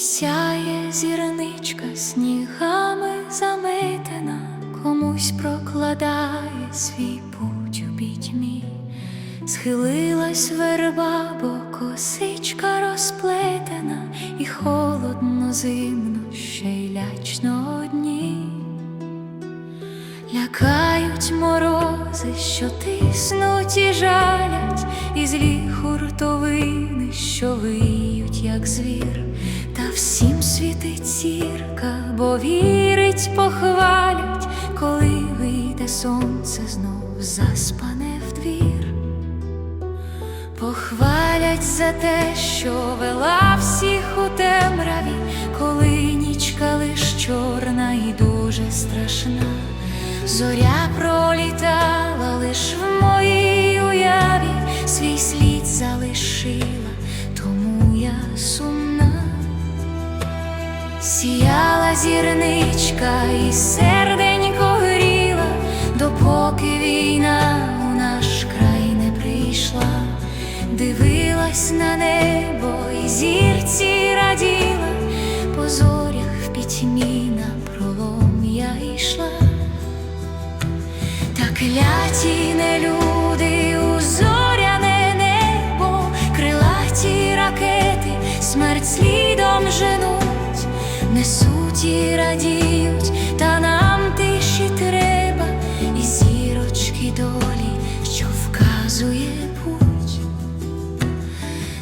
сяє зірничка, снігами заметена, комусь прокладає свій путь у пітьмі. Схилилась верба, бо косичка розплетена, і холодно зимно, ще й лячно одні. Лякають морози, що тиснуть і жалять, і злі хуртовини, що виють, як звір, зірка, бо вірить, похвалять, коли вийде сонце знов заспане в двір. Похвалять за те, що вела всіх у темряві, коли нічка лиш чорна і дуже страшна. Зоря пролітала лиш в моїй уяві, свій слід залишила, тому я сумна. Сіяла зірничка і серденько гріла, допоки війна у наш край не прийшла, дивилась на небо і зірці раділа, по зорях в пітьмі на пролом я йшла. Та кляті не люди у зоряне небо, крилаті ракети, смерть слідом женуть, несуть і радіють, та нам тиші треба, і зірочки долі, що вказує путь.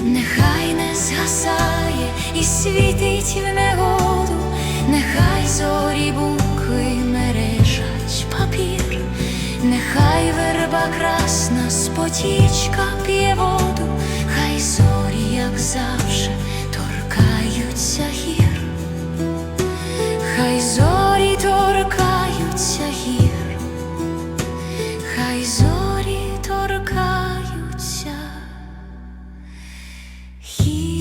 Нехай не згасає і світить в негоду, нехай зорі букви мережать папір, нехай верба красна спотічка п'є воду, хай зорі, як завжди. He